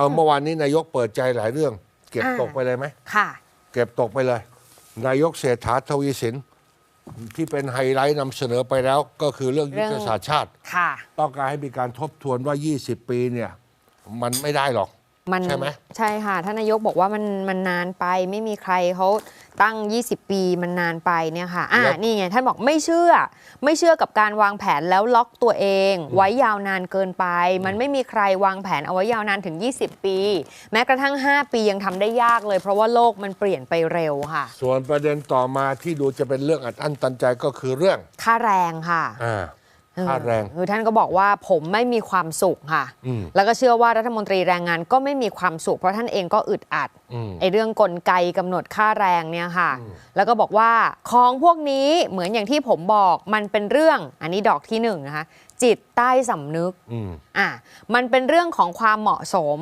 เอาเมื่อวานนี้นายกเปิดใจหลายเรื่อง เก็บอ่าตกไปเลยไหมค่ะ เก็บตกไปเลย นายกเศรษฐาทวีสินที่เป็นไฮไลท์นำเสนอไปแล้ว ก็คือเรื่องเรื่ยุทองธศาสตร์ชาติ ค่ะ ต้องการให้มีการทบทวนว่า 20 ปีเนี่ย มันไม่ได้หรอก มันใช่ไหมใช่ค่ะท่านนายกบอกว่ามันมันนานไปไม่มีใครเขาตั้ง 20 ปีมันนานไปเนี่ยค่ะ อ่า นี่ไง ท่านบอกไม่เชื่อ ไม่เชื่อกับการวางแผนแล้วล็อกตัวเอง ไว้ยาวนานเกินไป มันไม่มีใครวางแผนเอาไว้ยาวนานถึง 20 ปี แม้กระทั่ง 5 ปียังทำได้ยากเลย เพราะว่าโลกมันเปลี่ยนไปเร็วค่ะ ส่วนประเด็นต่อมาที่ดูจะเป็นเรื่องอัดอั้นตันใจก็คือเรื่อง ค่าแรงค่ะอ่า ค่าแรงคือท่านก็บอกว่าผมไม่มีความสุขค่ะอืมแล้วก็เชื่อว่ารัฐมนตรีแรงงานก็ไม่มีความสุข เพราะท่านเองก็อึดอัดอืมไอ้เรื่องกลไกกำหนดค่าแรงเนี่ยค่ะ แล้วก็บอกว่าของพวกนี้เหมือนอย่างที่ผมบอกมันเป็นเรื่องอันนี้ดอกที่หนึ่งนะคะจิตใต้สำนึกอืมอะมันเป็นเรื่องของความเหมาะสม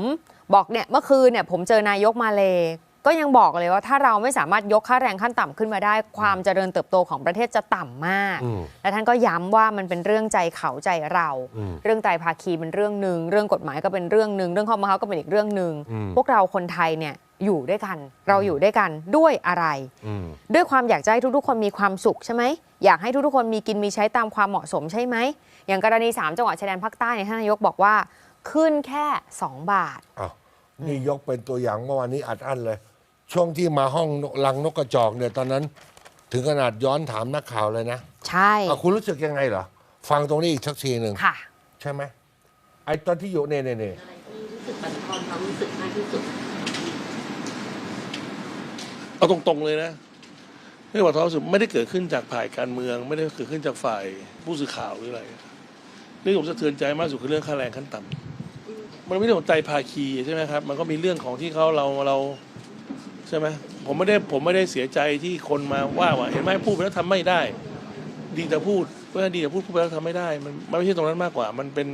บอกเนี่ยเมื่อคืนเนี่ยผมเจอนายกมาเลย ก็ยังบอกเลยว่าถ้าเราไม่สามารถยกค่าแรงขั้นต่ำขึ้นมาได้ ความเจริญเติบโตของประเทศจะต่ำมากอืมและท่านก็ย้ำว่ามันเป็นเรื่องใจเขาใจเราอืมเรื่องไตรภาคีเป็นเรื่องหนึ่งเรื่องกฎหมายก็เป็นเรื่องหนึ่งเรื่องข้อบังคับก็เป็นอีกเรื่องหนึ่งอืมพวกเราคนไทยเนี่ยอยู่ด้วยกัน เราอยู่ด้วยกันด้วยอะไรอืมด้วยความอยากจะให้ทุกๆ คนมีความสุขใช่ไหมอยากให้ทุกๆ คนมีกินมีใช้ตามความเหมาะสมใช่ไหมอย่างกรณี 3 จังหวัดชายแดนภาคใต้เนี่ยท่านนายกบอกว่าขึ้นแค่ 2 บาทอ้าวนี่ยกเป็นตัวอย่างเมื่อวานนี้อัดอั้นเลย ช่วงที่มาห้องลังนกกระจอกเนี่ยตอนนั้น ถึงขนาดย้อนถามนักข่าวเลยนะใช่อะคุณรู้สึกยังไงเหรอ ฟังตรงนี้อีกสักทีหนึ่งค่ะ ใช่ไหมไอ้ตอนที่อยู่เนี่ยเนี่ยเนี่ยอะไรที่รู้สึกบั่นทอนความรู้สึกมากที่สุด เอาตรงๆเลยนะเรื่องบัตรทองสุดไม่ได้เกิดขึ้นจากฝ่ายการเมือง ไม่ได้เกิดขึ้นจากฝ่ายผู้สื่อข่าวหรืออะไรเรื่องที่ผมสะเทือนใจมากสุดคือเรื่องค่าแรงขั้นต่ำมันไม่ได้ของใจภาคีใช่ไหมครับ มันก็มีเรื่องของที่เขาเราเรา ใช่ไหมผมไม่ได้ผมไม่ได้เสียใจที่คนมาว่าว่าเห็นไหมพูดไปแล้วทำไม่ได้ ดีแต่พูดเพื่อดีแต่พูดพูดไปแล้วทำไม่ได้ มันมันไม่ใช่ตรงนั้นมากกว่า มันเป็น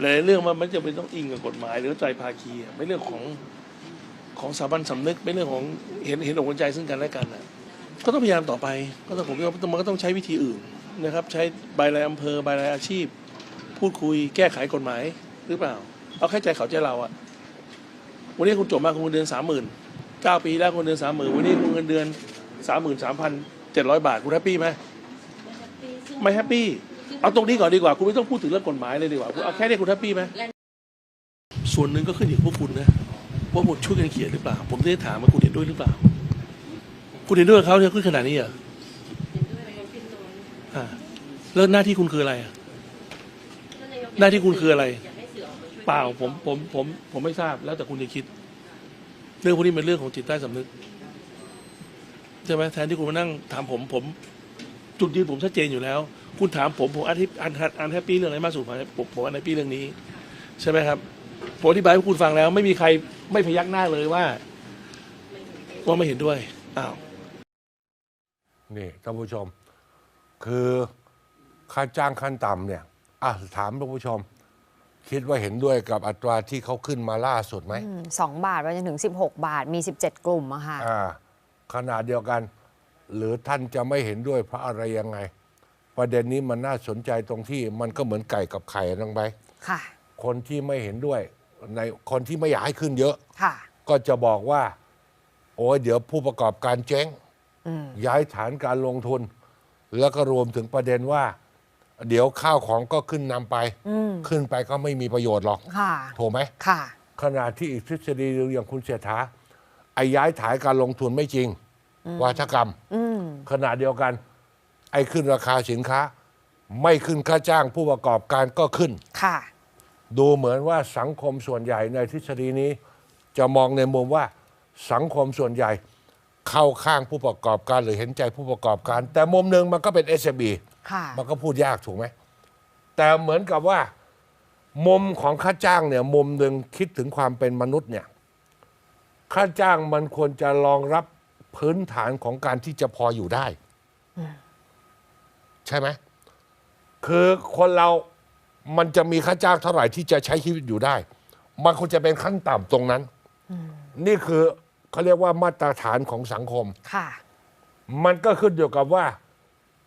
หลายเรื่องมันไม่จำเป็นต้องอิงกับกฎหมาย หรือใจภาคีอะเป็นเรื่องของของสถาบันสำนึกเป็นเรื่องของเห็นเห็นอกเห็นใจซึ่งกันและกันนะก็ต้องพยายามต่อไป ก็ต้องผมว่ามันก็ต้องใช้วิธีอื่นนะครับ ใช้ใบรายอำเภอใบรายอาชีพ พูดคุยแก้ไขกฎหมายหรือเปล่า เอาแค่ใจเขาใจเราอะวันนี้คุณจบมาคุณเดือนสามหมื่น เก้าปีแล้วคุณเดือนสามหมื่นวันนี้คุณเงินเดือนสามหมื่นสามพันเจ็ดร้อยบาทคุณแฮปปี้ไหมไม่แฮปปี้เอาตรงนี้ก่อนดีกว่า คุณไม่ต้องพูดถึงเรื่องกฎหมายเลยดีกว่าคุณเอาแค่นี้คุณแฮปปี้ไหมส่วนหนึ่งก็ขึ้นอยู่กับพวกคุณนะว่าหมดช่วยกันเขียนหรือเปล่า ผมจะได้ถามว่าคุณเห็นด้วยหรือเปล่า คุณเห็นด้วยกับเขาที่เขาขึ้นขนาดนี้เหรออ่าแล้วหน้าที่คุณคืออะไรอะหน้าที่คุณคืออะไร เปล่าผมผมผมผมไม่ทราบแล้วแต่คุณจะคิด เรื่องพวกนี้เป็นเรื่องของจิตใต้สำนึกใช่ไหมแทนที่คุณมานั่งถามผมผม จุดยืนผมชัดเจนอยู่แล้ว คุณถามผมผมอันที่อันอันแฮปปี้เรื่องอะไรมากสุดผมผมอันแฮปปี้เรื่องนี้ ใช่ไหมครับผมอธิบายให้คุณฟังแล้ว ไม่มีใครไม่พยักหน้าเลยว่าว่าไม่เห็นด้วยอ้าวนี่ท่านผู้ชม คือค่าจ้างขั้นต่ำเนี่ยอะถามท่านผู้ชม คิดว่าเห็นด้วยกับอัตราที่เขาขึ้นมาล่าสุดไหมอืมสองบาทไปจนถึง 16 บาทมี 17 กลุ่มอะค่ะ อ่าขนาดเดียวกัน หรือท่านจะไม่เห็นด้วยเพราะอะไรยังไง ประเด็นนี้มันน่าสนใจตรงที่มันก็เหมือนไก่กับไข่น้องใบร์ทค่ะ คนที่ไม่เห็นด้วยในคนที่ไม่อยากให้ขึ้นเยอะ ค่ะ ก็จะบอกว่า โอ้ยเดี๋ยวผู้ประกอบการเจ๊ง อืม ย้ายฐานการลงทุน แล้วก็รวมถึงประเด็นว่า เดี๋ยวข้าวของก็ขึ้นนำไป อืมขึ้นไปก็ไม่มีประโยชน์หรอก ค่ะ ถูกไหม ค่ะ ขณะที่อีกทฤษฎีหนึ่งอย่างคุณเศรษฐาไอ้ย้ายฐานการลงทุนไม่จริง วาทกรรม อืม ขณะเดียวกัน ไอ้ขึ้นราคาสินค้า ไม่ขึ้นค่าจ้างผู้ประกอบการก็ขึ้น ค่ะ ดูเหมือนว่าสังคมส่วนใหญ่ในทฤษฎีนี้ จะมองในมุมว่าสังคมส่วนใหญ่เข้าข้างผู้ประกอบการหรือเห็นใจผู้ประกอบการ แต่มุมหนึ่งมันก็เป็น s อ b ค่ะมันก็พูดยากถูกไหม แต่เหมือนกับว่า มุมของค่าจ้างเนี่ย มุมหนึ่งคิดถึงความเป็นมนุษย์เนี่ย ค่าจ้างมันควรจะรองรับพื้นฐานของการที่จะพออยู่ได้ ใช่ไหม คือคนเรามันจะมีค่าจ้างเท่าไหร่ที่จะใช้ชีวิตอยู่ได้ มันควรจะเป็นขั้นต่ำตรงนั้น นี่คือเขาเรียกว่ามาตรฐานของสังคม ค่ะ มันก็ขึ้นอยู่กับว่า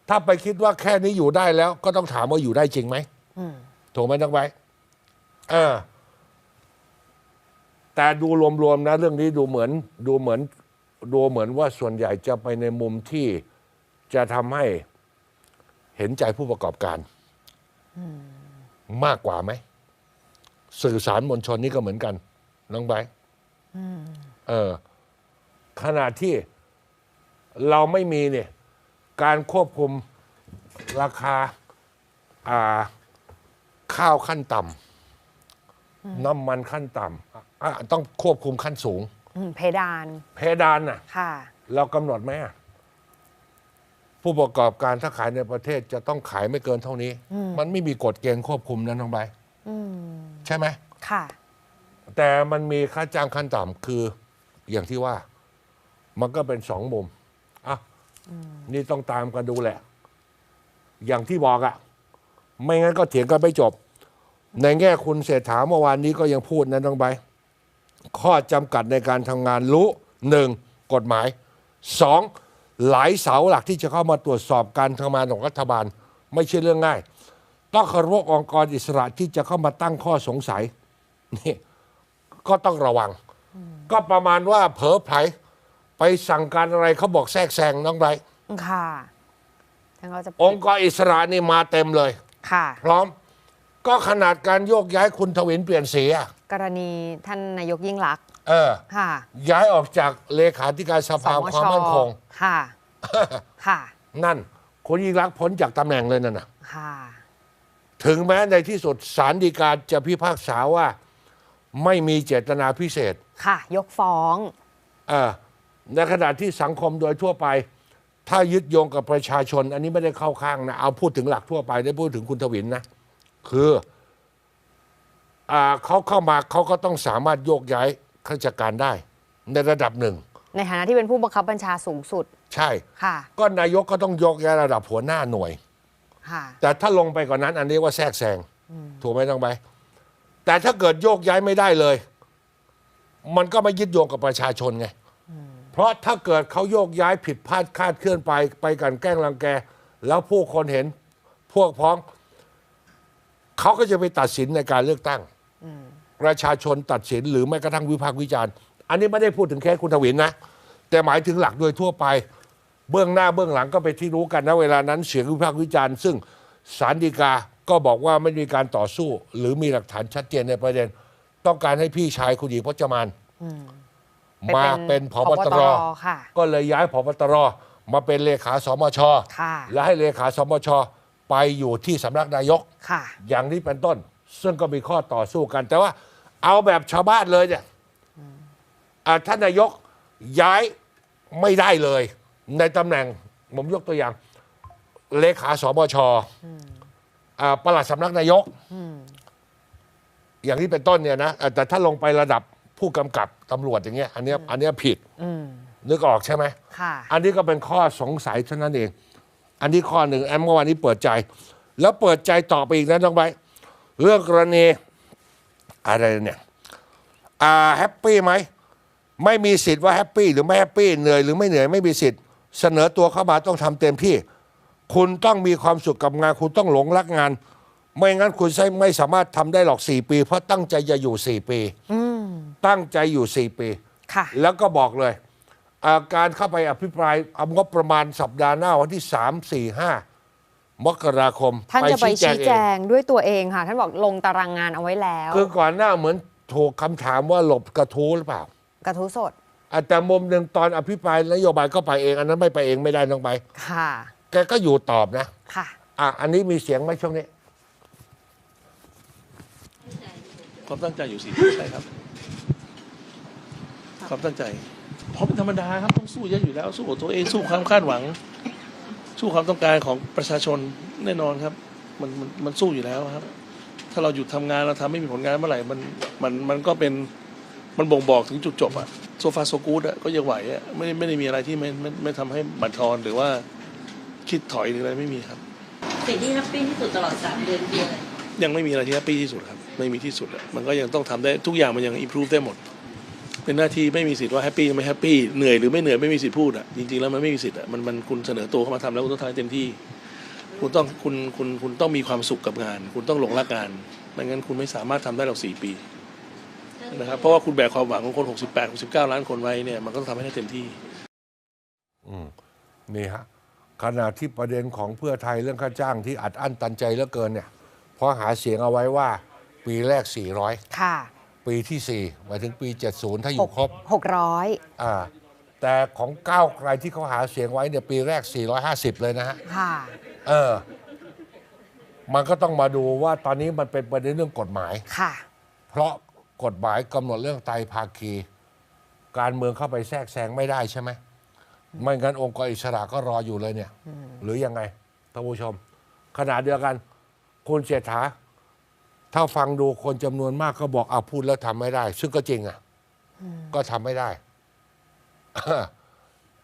ถ้าไปคิดว่าแค่นี้อยู่ได้แล้ว ก็ต้องถามว่าอยู่ได้จริงไหมอืมถูกไหมนักไว้เออแต่ดูรวมๆนะ เรื่องนี้ดูเหมือน ดูเหมือน ดูเหมือนว่าส่วนใหญ่จะไปในมุมที่จะทำให้เห็นใจผู้ประกอบการมากกว่าไหม สื่อสารมวลชนนี่ก็เหมือนกัน น้องไบร์ทเออขณะที่เราไม่มีเนี่ย การควบคุมราคาอ่าข้าวขั้นต่ำน้ำมันขั้นต่ำอะต้องควบคุมขั้นสูง อืมเพดานเพดานน่ะ ค่ะ เรากำหนดไหมอะผู้ประกอบการถ้าขายในประเทศจะต้องขายไม่เกินเท่านี้ มันไม่มีกฎเกณฑ์ควบคุมนะน้องใบร์ทอืมใช่ไหม ค่ะ แต่มันมีค่าจ้างขั้นต่ำคืออย่างที่ว่า มันก็เป็นสองมุมอะ นี่ต้องตามกันดูแหละ อย่างที่บอกอะไม่งั้นก็เถียงกันไม่จบ ในแง่คุณเศรษฐาเมื่อวานนี้ก็ยังพูดนะน้องใบร์ทข้อจำกัดในการทำงานรู้หนึ่งกฎหมายสองหลายเสาหลักที่จะเข้ามาตรวจสอบการทำงานของรัฐบาล ไม่ใช่เรื่องง่าย ต้องเคารพองค์กรอิสระที่จะเข้ามาตั้งข้อสงสัยนี่ก็ต้องระวัง ก็ประมาณว่าเผลอไผล ไปสั่งการอะไรเขาบอกแทรกแซงน้องไบรท์ค่ะทั้งเราจะองค์กรอิสระนี่มาเต็มเลยค่ะ พร้อม ก็ขนาดการโยกย้ายคุณทวินเปลี่ยนสีอะกรณีท่านนายกยิ่งรักษณ์เออค่ะ ย้ายออกจากเลขาธิการสสภามชความมั่นคง ค่ะ ค่ะ นั่นคุณยิ่งรักษณ์พ้นจากตำแหน่งเลยนั่นนะค่ะ ถึงแม้ในที่สุดศาลฎีกาจะพิพากษาว่า ไม่มีเจตนาพิเศษ ค่ะ ยกฟ้อง เออ ในขณะที่สังคมโดยทั่วไป ถ้ายึดโยงกับประชาชน อันนี้ไม่ได้เข้าข้างนะ เอาพูดถึงหลักทั่วไปได้พูดถึงคุณทวินนะ คืออ่าเขาเข้ามาเขาก็ต้องสามารถโยกย้ายข้าราชการได้ ในระดับหนึ่ง ในฐานะที่เป็นผู้บังคับบัญชาสูงสุด ใช่ค่ะ ก็นายกก็ต้องโยกย้ายระดับหัวหน้าหน่วยค่ะแต่ถ้าลงไปกว่านนั้น อันนี้ว่าแทรกแซงถูกไหมต้องไป แต่ถ้าเกิดโยกย้ายไม่ได้เลย มันก็ไม่ยึดโยงกับประชาชนไง เพราะถ้าเกิดเขาโยกย้ายผิดพลาดคาดเคลื่อนไปไปกันแกล้งรังแก แล้วผู้คนเห็นพวกพ้อง เขาก็จะไปตัดสินในการเลือกตั้งประชาชนตัดสินหรือแม้กระทั่งวิพากษ์วิจารณ์ อันนี้ไม่ได้พูดถึงแค่คุณทวินนะ แต่หมายถึงหลักโดยทั่วไป เบื้องหน้าเบื้องหลังก็เป็นที่รู้กันนะเวลานั้นเสียงวิพากษ์วิจารณ์ ซึ่งสารดีกาก็บอกว่าไม่มีการต่อสู้ หรือมีหลักฐานชัดเจนในประเด็น ต้องการให้พี่ชายคุณหญิงพจมาน มาเป็นผบตรค่ะก็เลยย้ายผบตรมาเป็นเลขาสมชค่ะและให้เลขาสมช ไปอยู่ที่สำนักนายกค่ะอย่างนี้เป็นต้น ซึ่งก็มีข้อต่อสู้กัน แต่ว่าเอาแบบชาวบ้านเลยเนี่ยอ่าท่านนายกย้ายไม่ได้เลย ในตำแหน่งผมยกตัวอย่าง เลขาสมชอ่าประหลัดสำนักนายก อย่างนี้เป็นต้นเนี่ยนะอ่าแต่ถ้าลงไประดับ ผู้กำกับตำรวจอย่างเงี้ยอันเนี้ยอันเนี้ยผิดอืมนึกออกใช่ไหมค่ะ อันนี้ก็เป็นข้อสงสัยเท่านั้นเอง อันนี้ข้อหนึ่งแอมเมื่อวานนี้เปิดใจ แล้วเปิดใจต่อไปอีกนะน้องใบร์ทเรื่องกรณีอะไรเนี่ยอ่าแฮปปี้ไหมไม่มีสิทธิ์ว่าแฮปปี้หรือไม่แฮปปี้เหนื่อยหรือไม่เหนื่อยไม่มีสิทธิ์เสนอตัวเข้ามาต้องทำเต็มที่ คุณต้องมีความสุขกับงาน คุณต้องหลงรักงาน ไม่งั้นคุณไม่สามารถทำได้หรอกสี่ปี เพราะตั้งใจจะอยู่สี่ปีอืม ตั้งใจอยู่สี่ปี ค่ะ แล้วก็บอกเลยอ่าการเข้าไปอภิปรายเอางบประมาณสัปดาห์หน้าวันที่ 3 4 5 มกราคมท่านจะไปชี้แจเองด้วยตัวเองค่ะ ท่านบอกลงตารางงานเอาไว้แล้ว คือก่อนหน้าเหมือนถูกคำถามว่าหลบกระทู้หรือเปล่ากระทู้สดอะแต่มุมหนึ่งตอนอภิปรายนโยบายก็ไปเอง อันนั้นไม่ไปเองไม่ได้ต้องไป ค่ะ แกก็อยู่ตอบนะ ค่ะ อะ อันนี้มีเสียงไหมช่วงนี้ ความตั้งใจอยู่สี่ใช่ครับ ความตั้งใจ เพราะเป็นธรรมดาครับต้องสู้เยอะอยู่แล้ว สู้กับตัวเองสู้ความคาดหวัง สู้ความต้องการของประชาชนแน่นอนครับ มันมันมันสู้อยู่แล้วครับ ถ้าเราหยุดทำงานเราทำไม่มีผลงานเมื่อไหร่มันมันมันก็เป็นมันบ่งบอกถึงจุดจบอะโซฟาโซกูดอะก็ยังไหวอะไม่ได้ไม่ได้มีอะไรที่ไม่ไม่ไม่ทำให้บั่นทอนหรือว่าคิดถอยหรืออะไรไม่มีครับสิ่งที่แฮปปี้ที่สุดตลอดสามเดือนคืออะไรยังไม่มีอะไรที่แฮปปี้ที่สุดครับ ไม่มีที่สุดอะมันก็ยังต้องทำได้ทุกอย่างมันยังอิ p พ o v e ได้หมด เป็นหน้าที่ไม่มีสิทธิ์ว่าแฮปปี้ไม่แฮปปี้เหนื่อยหรือไม่เหนื่อยไม่มีสิทธิ์พูดอะจริงๆแล้วมันไม่มีสิทธิ์อะมันมันคุณเสนอตัวเข้ามาทำแล้วคุณต้องทำให้เต็มที่ คุณต้องคุณคุณคุณต้องมีความสุขกับงาน คุณต้องหลงรักงานไม่งั้นคุณไม่สามารถทำได้หรอกสี่ปีถ้านะครับเพราะว่าคุณแบกความหวังของคน 68 69 ล้านคนไว้เนี่ยมันก็ต้องทำให้ได้เต็มที่นี่ฮะขณะที่ประเด็นของเพื่อไทยเรื่องค่าจ้างที่อัดอั้นตันใจเหลือเกินเนี่ยเพราะหาเสียงเอาไว้ว่า ปีแรก 400 ค่ะ ปีที่ 4 หมายถึงปี 70 ถ้าอยู่ครบหกร้อยอ่าแต่ของก้าวไกลที่เขาหาเสียงไว้เนี่ยปีแรก 450 เลยนะฮะค่ะ เออ มันก็ต้องมาดูว่าตอนนี้มันเป็นประเด็นเรื่องกฎหมาย ค่ะเพเพราะกฎหมายกำหนดเรื่องไตรภาคี การเมืองเข้าไปแทรกแซงไม่ได้ใช่ไหมไม่งั้นองค์กรอิสระก็รออยู่เลยเนี่ย หรือยังไงท่านผู้ชม ขณะเดียวกัน คุณเศรษฐา ถ้าฟังดูคนจำนวนมากก็บอกเอาพูดแล้วทำไม่ได้ ซึ่งก็จริงอะก็ทำไม่ได้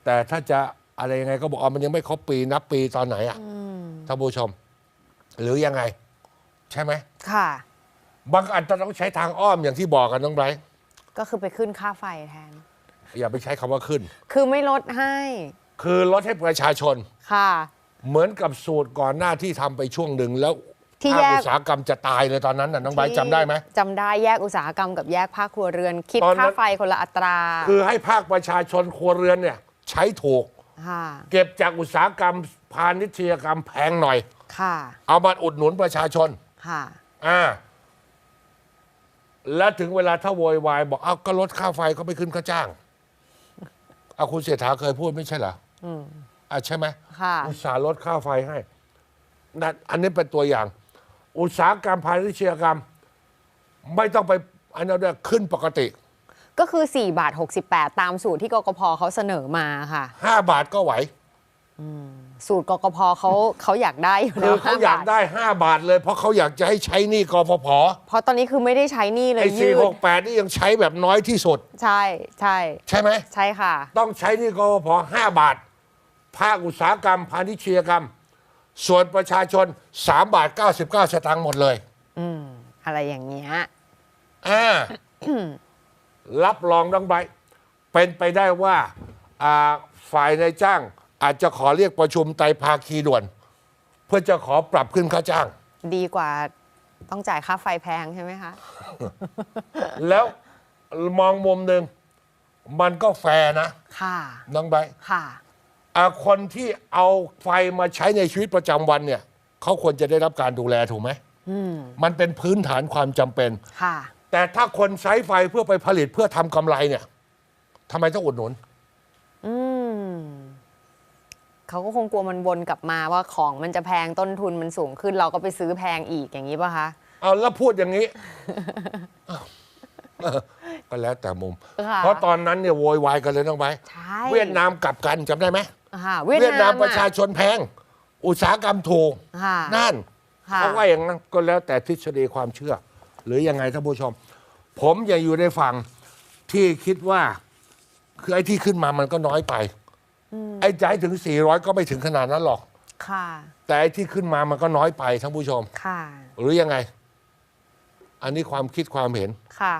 แต่ถ้าจะอะไรยังไงก็บอกอ๋อมันยังไม่ครบปีนับปีตอนไหนอะท่านผู้ชม หรือยังไง ใช่ไหมค่ะ บางอันจะต้องใช้ทางอ้อมอย่างที่บอกกันน้องไบรท์ก็คือไปขึ้นค่าไฟแทน อย่าไปใช้คำว่าขึ้น คือไม่ลดให้ คือลดให้ประชาชน ค่ะ เหมือนกับสูตรก่อนหน้าที่ทำไปช่วงหนึ่งแล้ว ที่ภาคแยกอุตสาหกรรมจะตายเลยตอนนั้นน่ะน้องไบรท์จำได้ไหม จำได้แยกอุตสาหกรรมกับแยกภาคครัวเรือน คิดตอนนั้น ค่าไฟคนละอัตราคือให้ภาคประชาชนครัวเรือนเนี่ยใช้ถูก ค่ะเก็บจากอุตสาหกรรมพาณิชยกรรมแพงหน่อย ค่ะเอามาอุดหนุนประชาชน ค่ะ อ่า แล้วถึงเวลาถ้าโวยวายบอก เอาก็ลดค่าไฟก็ไม่ขึ้นค่าจ้าง เอาคุณเศรษฐาเคยพูดไม่ใช่เหรอออ่าใช่ไหมค่ะ อุตสาห์ลดค่าไฟให้นั่นอันนี้เป็นตัวอย่าง อุตสาหกรรมพาณิชยกรรม ไม่ต้องไปอันนั้นด้วยขึ้นปกติ ก็คือ 4 บาท 68 ตามสูตรที่กกพเขาเสนอมาค่ะ 5 บาทก็ไหว สูตรกกพเขาเขาอยากได้อยู่คืแล้อวเขา5อยากบาทได้ 5 บาทเลยเพราะเขาอยากจะให้ใช้หนี่กฟผเพราะตอนนี้คือไม่ได้ใช้หนี่เลไอ้ยสี่ยืหดกแปดนี่ยังใช้แบบน้อยที่สุด ใช่ใช่ใช่ไหม ใช่ค่ะ ต้องใช้หนี่กฟผ5บาท ภาคอุตสาหกรรมพาณิชยกรรม ส่วนประชาชน 3 บาท 99 สตางค์หมดเลย อืม อะไรอย่างเงี้ยอ่า รับรองน้องไบร์ทเป็นไปได้ว่าอ่าฝ่ายนายจ้าง อาจจะขอเรียกประชุมไตรภาคีด่วน เพื่อจะขอปรับขึ้นค่าจ้าง ดีกว่าต้องจ่ายค่าไฟแพงใช่ไหมคะ แล้วมองมุมหนึ่งมันก็แฟร์นะ ค่ะ น้องไบร์ทค่ะ อ่าคนที่เอาไฟมาใช้ในชีวิตประจำวันเนี่ยเขาควรจะได้รับการดูแลถูกไหมอืมมันเป็นพื้นฐานความจำเป็น ค่ะ แต่ถ้าคนใช้ไฟเพื่อไปผลิตเพื่อทำกำไรเนี่ยทำไมต้องอุดหนุน อืมเขาก็คงกลัวมันวนกลับมาว่าของมันจะแพงต้นทุนมันสูงขึ้นเราก็ไปซื้อแพงอีกอย่างนี้ป่ะคะ เอาแล้วพูดอย่างนี้อ้าวเออก็แล้วแต่มุม ค่ะ เพราะตอนนั้นเนี่ยโวยวายกันเลยน้องไบร์ทใช่ เวียดนามกลับกันจำได้ไหม ค่ะเวียดนามประชาอชนแพง อุตสาหกรรมถูกค่ะนั่นค่ะเพราะว่าอย่างนั้นก็แล้วแต่ทฤษฎีความเชื่อ หรือยังไงท่านผู้ชม ผมยังอยู่ในฝั่งที่คิดว่า คือไอ้ที่ขึ้นมามันก็น้อยไปไอ้ใจถึง 400 ก็ไม่ถึงขนาดนั้นหรอก ค่ะ แต่ไอ้ที่ขึ้นมามันก็น้อยไปท่านผู้ชม ค่ะ หรือยังไง อันนี้ความคิดความเห็น ค่ะ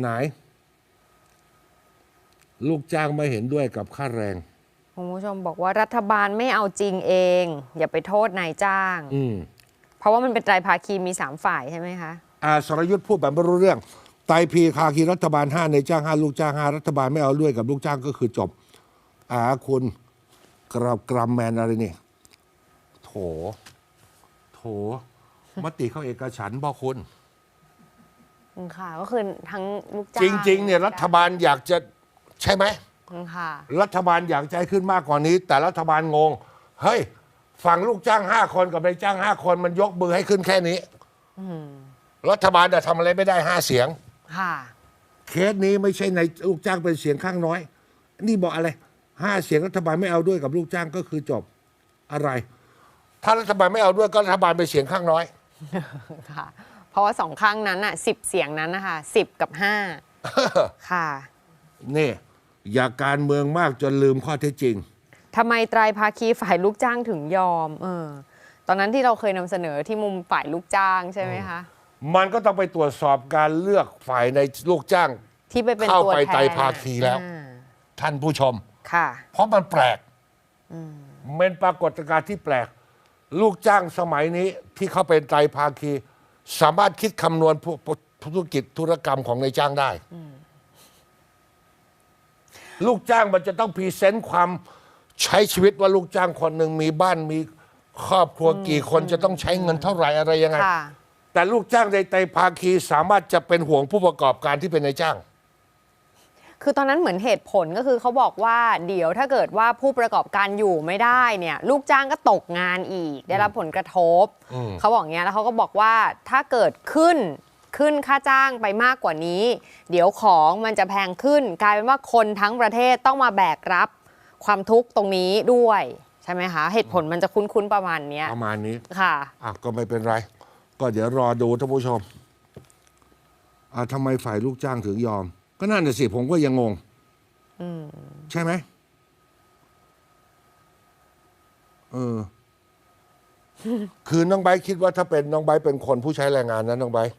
ไหน ลูกจ้างไม่เห็นด้วยกับค่าแรง คุณผู้ชมบอกว่ารัฐบาลไม่เอาจริงเอง อย่าไปโทษนายจ้าง อืมเพราะว่ามันเป็นไตรภาคีมีสามฝ่ายใช่ไหมคะ อาสรยุทธ์พูดแบบไม่รู้เรื่อง ไตรพีคาคีรัฐบาลห้าในจ้างห้าลูกจ้างห้ารัฐบาลไม่เอาด้วยกับลูกจ้างก็คือจบอาคุณกราบกรัมแมนอะไรนี่โถ โถ มติเข้าเอกฉันท์บอกคุณ ค่ะ ก็คือทั้งลูกจ้างจริง ๆ เนี่ยรัฐบาลอยากจะใช่ไหม ค่ะ รัฐบาลอยากจะให้ขึ้นมากกว่านี้ แต่รัฐบาลงง เฮ้ย ฝั่งลูกจ้างห้าคนกับนายจ้างห้าคนมันยกมือให้ขึ้นแค่นี้รัฐบาลจะทำอะไรไม่ได้ห้าเสียง ค่ะ เคสนี้ไม่ใช่ในลูกจ้างเป็นเสียงข้างน้อย นี่บอกอะไรห้าเสียงรัฐบาลไม่เอาด้วยกับลูกจ้างก็คือจบอะไร ถ้ารัฐบาลไม่เอาด้วยก็รัฐบาลเป็นเสียงข้างน้อย ค่ะ เพราะว่าสองข้างนั้นอะสิบเสียงนั้นนะคะสิบกับห้า ค่ะ นี่ อย่าการเมืองมากจนลืมข้อเท็จจริงทำไมไตรภาคีฝ่ายลูกจ้างถึงยอม เออ ตอนนั้นที่เราเคยนำเสนอที่มุมฝ่ายลูกจ้างใช่ไหมคะ มันก็ต้องไปตรวจสอบการเลือกฝ่ายในลูกจ้าง ที่ไปเป็นเข้าตัวไปแทนไตรภาคีแล้ว อ่าท่านผู้ชม ค่ะ เพราะมันแปลกเป็นปรากฏการณ์ที่แปลก ลูกจ้างสมัยนี้ที่เขาเป็นไตรภาคี สามารถคิดคำนวณพวกธุรกิจธุรกรรมของนายจ้างได้ ลูกจ้างมันจะต้องพรีเซนต์ความใช้ชีวิตว่าลูกจ้างคนหนึ่งมีบ้านมีครอบครัวกี่คนจะต้องใช้เงินเท่าไหร่อะไรยังไง ค่ะ แต่ลูกจ้างในไตรภาคีสามารถจะเป็นห่วงผู้ประกอบการที่เป็นนายจ้าง คือตอนนั้นเหมือนเหตุผลก็คือเขาบอกว่าเดี๋ยวถ้าเกิดว่าผู้ประกอบการอยู่ไม่ได้เนี่ย ลูกจ้างก็ตกงานอีก ได้รับผลกระทบอืมเขาบอกอย่างเงี้ยแล้วเขาก็บอกว่าถ้าเกิดขึ้น ขึ้นค่าจ้างไปมากกว่านี้ เดี๋ยวของมันจะแพงขึ้น กลายเป็นว่าคนทั้งประเทศต้องมาแบกรับความทุกข์ตรงนี้ด้วยใช่ไหมคะ เหตุผลมันจะคุ้นๆประมาณเนี้ยประมาณนี้ค่ะอะก็ไม่เป็นไร ก็เดี๋ยวรอดูท่านผู้ชมอะทำไมฝ่ายลูกจ้างถึงยอม ก็นั่นน่ะสิผมก็ยังงงใช่ไหมเออ คือน้องไบร์ทคิดว่าถ้าเป็นน้องไบร์ทเป็นคนผู้ใช้แรงงานนะน้องไบร์ท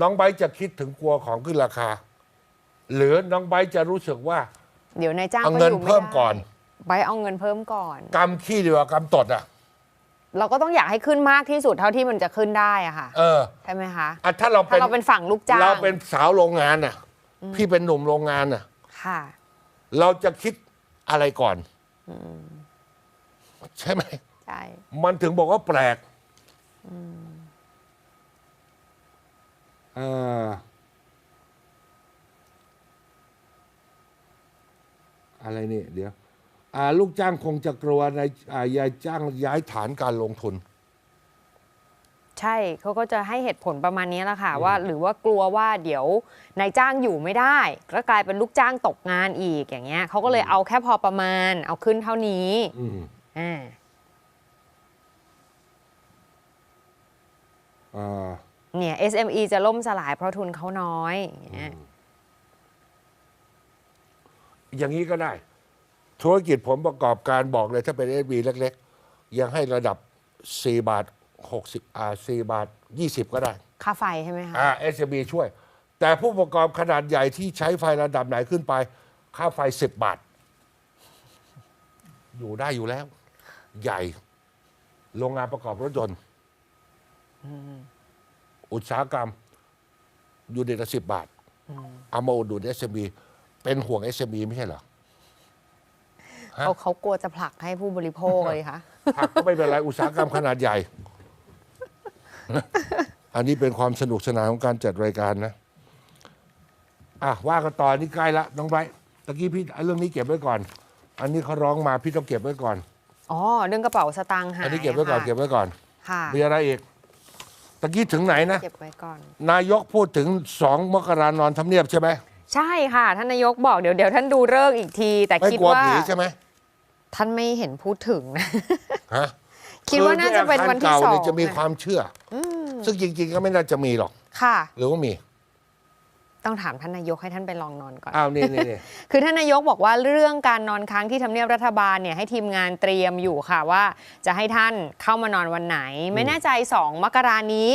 น้องไบร์ทจะคิดถึงกลัวของขึ้นราคา หรือน้องไบร์ทจะรู้สึกว่า เดี๋ยวนายจ้างเอาก็เงินอยู่ไม่เพิ่มได้ก่อนไปเอาเงินเพิ่มก่อน กำขี้ดีกว่ากำตดอะ เราก็ต้องอยากให้ขึ้นมากที่สุดเท่าที่มันจะขึ้นได้อะค่ะเออใช่ไหมคะ อะถ้าเราถ้าเราเป็นฝั่งลูกจ้างเราเป็นสาวโรงงานน่ะ พี่เป็นหนุ่มโรงงานน่ะ ค่ะ เราจะคิดอะไรก่อน ใช่ไหม ใช่ มันถึงบอกว่าแปลกเออ อะไรนี่เดี๋ยวอ่าลูกจ้างคงจะกลัวในอ่ายายจ้างย้ายฐานการลงทุน ใช่เขาก็จะให้เหตุผลประมาณนี้แหละค่ะว่า หรือว่ากลัวว่าเดี๋ยวนายจ้างอยู่ไม่ได้ก็กลายเป็นลูกจ้างตกงานอีกอย่างเงี้ยเขาก็เลยเอาแค่พอประมาณ เอาขึ้นเท่านี้อืมอ่าอ่าเนี่ย SME จะล่มสลายเพราะทุนเขาน้อยอย่างเงี้ย อย่างนี้ก็ได้ ธุรกิจผมประกอบการบอกเลย ถ้าเป็นเอบีเล็ก ๆ ยังให้ระดับ 4 บาท 60อ่า4บาท 20 ก็ได้ ค่าไฟใช่ไหมคะอ่าเอสบีช่วย แต่ผู้ประกอบขนาดใหญ่ที่ใช้ไฟระดับไหนขึ้นไป ค่าไฟ 10 บาท อยู่ได้อยู่แล้ว ใหญ่โรงงานประกอบรถยนต์อุตสาหกรรมอยู่เด็ดละสิบบาท เอามาอุดหนุนเอสบี เป็นห่วงเอสบีไม่ใช่เหรอฮะเขาเขากลัวจะผลักให้ผู้บริโภคเลยค่ะผักก็ไม่เป็นไรอุตสาหกรรมขนาดใหญ่ อันนี้เป็นความสนุกสนานของการจัดรายการนะ อะว่ากันต่อนี่ใกล้ละน้องไบร์ทตะกี้พี่เอาเรื่องนี้เก็บไว้ก่อน อันนี้เขาร้องมาพี่ต้องเก็บไว้ก่อน อ๋อเรื่องกระเป๋าสตางค์หายอันนี้เก็บไว้ก่อนค่ะเก็บไว้ก่อนค่ะมีอะไรอีกตะกี้ถึงไหนนะเก็บไว้ก่อน นายกพูดถึงสองมกรานอนทำเนียบใช่ไหม ใช่ค่ะ ท่านนายกบอกเดี๋ยวเดี๋ยวท่านดูเลิกษ์อีกที แต่ไม่คิดกลัวว่าผีใช่ไหมท่านไม่เห็นพูดถึงนะฮะคิดว่าน่าจะเป็นวันที่คือสอาอคารงเก่างเนี่ยจะมีความเชื่ออซึ่งจริง ๆ ก็ไม่น่าจะมีหรอก ค่ะ หรือว่ามี ต้องถามท่านนายกให้ท่านไปลองนอนก่อน อ้าวนี่นี่นี่ คือท่านนายกบอกว่าเรื่องการนอนค้างที่ทำเนียบรัฐบาลเนี่ยให้ทีมงานเตรียมอยู่ค่ะว่า จะให้ท่านเข้ามานอนวันไหน ไม่แน่ใจ 2 มกรานี้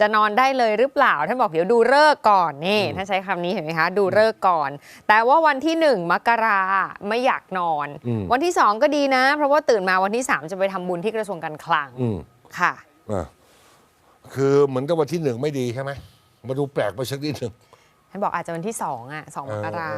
จะนอนได้เลยหรือเปล่า ท่านบอกเดี๋ยวดูเลิกษ์ก่อนนี่ท่านใช้คำนี้เห็นไหมคะ ดูเลิกษ์ก่อน แต่ว่าวันที่ 1 มกราไม่อยากนอน อืม วันที่ 2 ก็ดีนะ เพราะว่าตื่นมาวันที่ 3 จะไปทำบุญที่กระทรวงการคลังอืมค่ะ อ่าคือเหมือนกับวันที่หนึ่งไม่ดีใช่ไหมมาดูแปลกไปสักนิดหนึ่ง ท่านบอกอาจจะวันที่สองอะสองมกรา